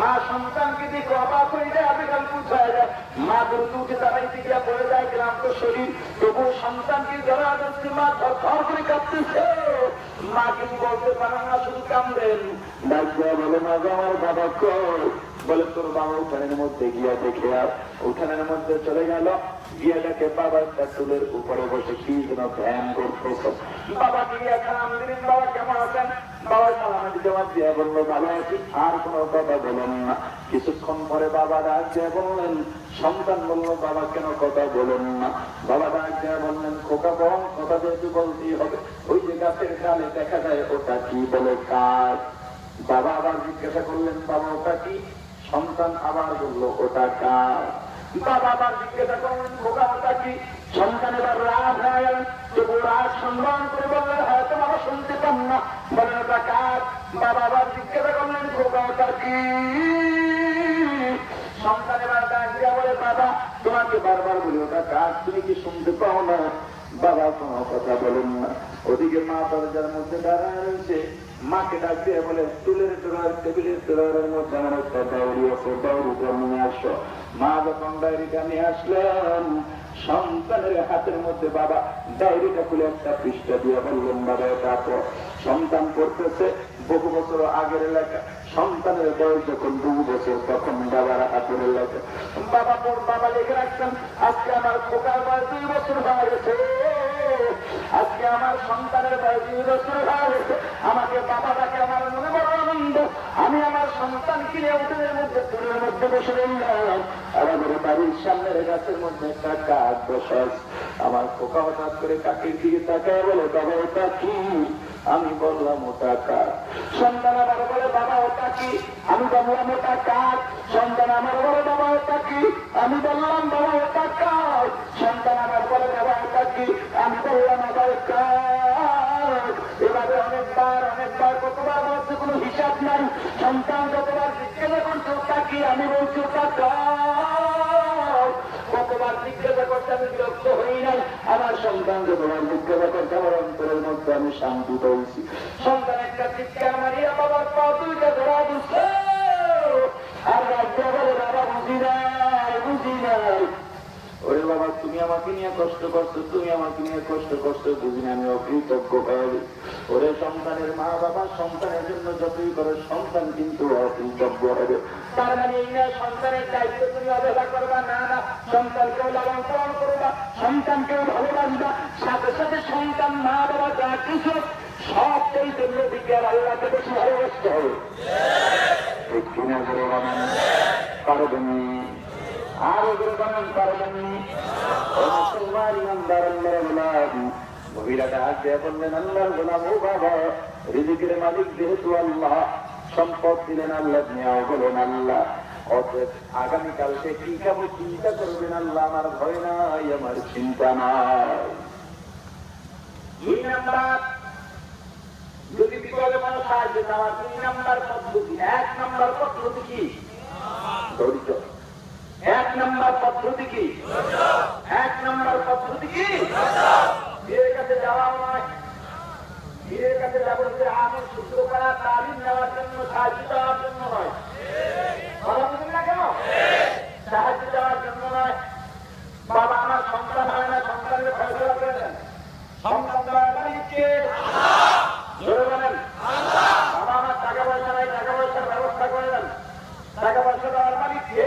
মা সন্তানকে দেখে অবাক হয়ে যায় আবেগান হয়ে যায়। মা দ্রুত উঠে দাঁড়াইতে গিয়া বলে যায় ক্লান্ত শরীর। তবু সন্তানকে জড়া যাচ্ছে মা ধর ধর করে কাঁদতেছে, মা কিন্তু বলতে পারেন না, শুধু কামড়েন ডাক্তার বলে, মা আমার বাবা কর বলে, তোর বাবা উঠানের মধ্যে গিয়া দেখে আর উঠানের মধ্যে চলে গেল। গিয়া দেখে বাবা একটা চুলের উপরে বসে কি যেন ধ্যান করতেছে। বাবা দিলেন বাবা কেমন আছেন? ওই দেখা যায়, ওটা কি বলে কাজ বাবা আবার জিজ্ঞাসা করলেন, বাবা, ওটা কি? সন্তান আবার বলল, ওটা কার? বাবা আবার জিজ্ঞাসা করলেন কি সন্তান এবার রাগ তবু রাগ সম্মান করে বললেন, হয়তো বাবা শুনতে পান না। ওটা আবার জিজ্ঞাসা করলেন কি? সন্তান এবার ডাক দিয়া বলে, বাবা, তোমাকে বারবার বলি, ওটা কাজ তুমি কি শুনতে পাও না? বাবা কথা বলেন না। ওদিকে মা দরজার মধ্যে দাঁড়ায় রয়েছে। মাকে ডাক দিয়ে বলে স্টুলের ড্রয়ার টেবিলের ড্রয়ারের মধ্যে আমার একটা ডায়েরি আছে, ডায়েরিটা নিয়ে আসো। মা যখন ডায়েরিটা নিয়ে আসলেন, সন্তানের হাতের মধ্যে বাবা ডায়েরিটা খুলে একটা পৃষ্ঠা দিয়ে বললেন, বাবা, এটা সন্তান পড়তেছে, বহু বছর আগের লেখা। সন্তানের বয়স যখন দু বছর, তখন বাবার হাতের লেখা। বাবা বাবা লিখে রাখছেন, আজকে আমার খোকার বয়স দুই বছর হয়ে গেছে। আজকে আমার সন্তানের বয়স দুই বছর হয়ে গেছে। আমাদের বাড়ির সামনের গাছের মধ্যে একটা কাক বসাস আমার খোকা হঠাৎ করে কাকের দিকে তাকায় বলে, বাবা, ওটা কি? আমি বললাম, ওটা কাক। সন্তান আমার বলে, বাবা, ওটা কি? আমি বললাম, ওটা কাক। সন্তান আমার বলে, বাবা, ওটা কি? আমি বললাম, বাবা, ওটা কাক। সন্তান আমার বলে, বাবা, ওটা কি? আমি বললাম আবার কাক। এভাবে অনেকবার অনেকবার, কতবার কোনো হিসাব নাই। সন্তান যতবার জিজ্ঞাসা করছে কি আমি বলছি কতবার জিজ্ঞাসা করতে আমি নাই, আমার করতে আমার অন্তরের মধ্যে আমি শান্তি দুইটা রাজ্য আমাকে নিয়ে কষ্ট করছ, তুমি আমাকে নিয়ে কষ্ট করছ, বুঝি আমি অকৃতজ্ঞ হয়ে ওরে সন্তানের মা বাবা, সন্তানের জন্য যতই করে, সন্তান কিন্তু অকৃতজ্ঞ হবে। তার মানে এই না সন্তানের দায়িত্ব তুমি অবহেলা করবা, না না লালন পালন করবা ভালোবাসবা, সাথে সাথে সন্তান, মা বাবা যা কিছু সব জন্য বিজ্ঞান আল্লাহকে বেশি ভালোবাসতে হবে। আরও করে বানান পারবেন ও মুসলমান ইমানদার আল্লাহর মালিক যেহেতু আল্লাহ সম্পদ দিলেন আল্লাহ নেওয়া খাব চিন্তা করবেন আল্লাহ আমার ভয় নাই আমার চিন্তা নাই দুই নাম্বার যদি বিপদে কোনো সাহায্য নেওয়ার দুই এক নাম্বার পদ্ধতি কি ধৈর্য এক নাম্বার পদ্ধতি কি? এক নাম্বার পদ্ধতি কি? বীরের কাছে যাওয়া নয়। বীরের কাছে যাব যে আমি শুদ্ধ করা তালিম নেওয়ার জন্য, সাহায্য দেওয়ার জন্য নয়। না কেন? সাহায্য দেওয়ার জন্য নয়। বাবা, আমার সন্তান হয় না, সন্তানের ফয়সলা করে দেন। সন্তান মালিককে জোরে বলেন বাবা আমার টাকা পয়সা নাই টাকা পয়সার ব্যবস্থা করে দেন টাকা পয়সা দেওয়ার মালিক কে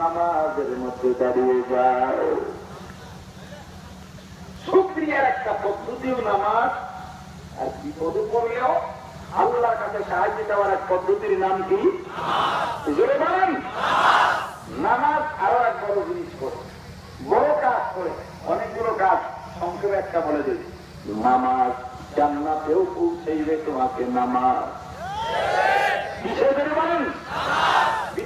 নামাজের মধ্যে দাঁড়িয়ে যায়। শুক্রিয়ার একটা পদ্ধতিও নামাজ, আর বিপদে পড়লেও আল্লাহর কাছে সাহায্য দেওয়ার এক পদ্ধতির নাম কি? বলেন। নামাজ আরও এক বড় জিনিস করে, বড় কাজ করে। অনেকগুলো কাজ সংক্ষেপে একটা বলে দিই। নামাজ জান্নাতেও পৌঁছাইবে তোমাকে নামাজ।